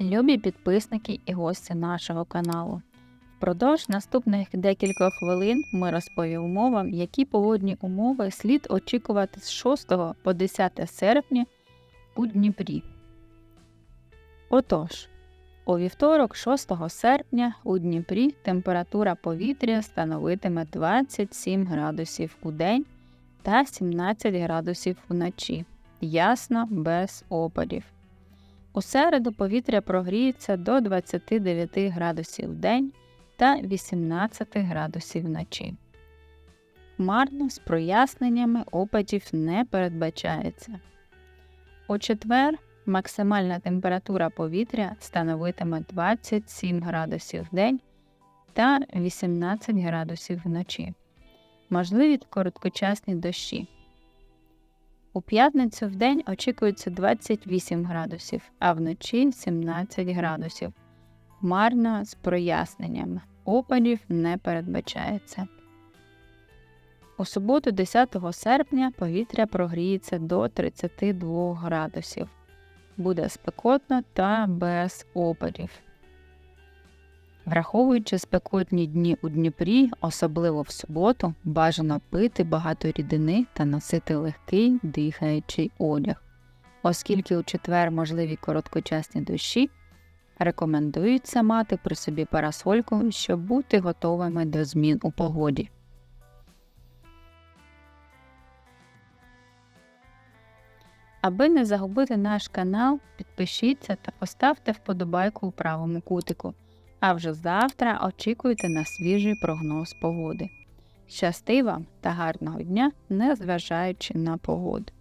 Любі підписники і гості нашого каналу. Впродовж наступних декількох хвилин ми розповімо вам, які погодні умови слід очікувати з 6 по 10 серпня у Дніпрі. Отож, у вівторок, 6 серпня, у Дніпрі температура повітря становитиме 27 градусів у день та 17 градусів вночі. Ясно, без опадів. У середу повітря прогріється до 29 градусів в день та 18 градусів вночі. Хмарно з проясненнями опадів не передбачається. У четвер максимальна температура повітря становитиме 27 градусів в день та 18 градусів вночі. Можливі короткочасні дощі. У п'ятницю в день очікується 28 градусів, а вночі 17 градусів. Хмарно з проясненнями. Опадів не передбачається. У суботу, 10 серпня, повітря прогріється до 32 градусів. Буде спекотно та без опадів. Враховуючи спекотні дні у Дніпрі, особливо в суботу, бажано пити багато рідини та носити легкий дихаючий одяг. Оскільки у четвер можливі короткочасні дощі, рекомендується мати при собі парасольку, щоб бути готовими до змін у погоді. Аби не загубити наш канал, підпишіться та поставте вподобайку у правому кутику. А вже завтра очікуйте на свіжий прогноз погоди. Щасти вам та гарного дня, незважаючи на погоду!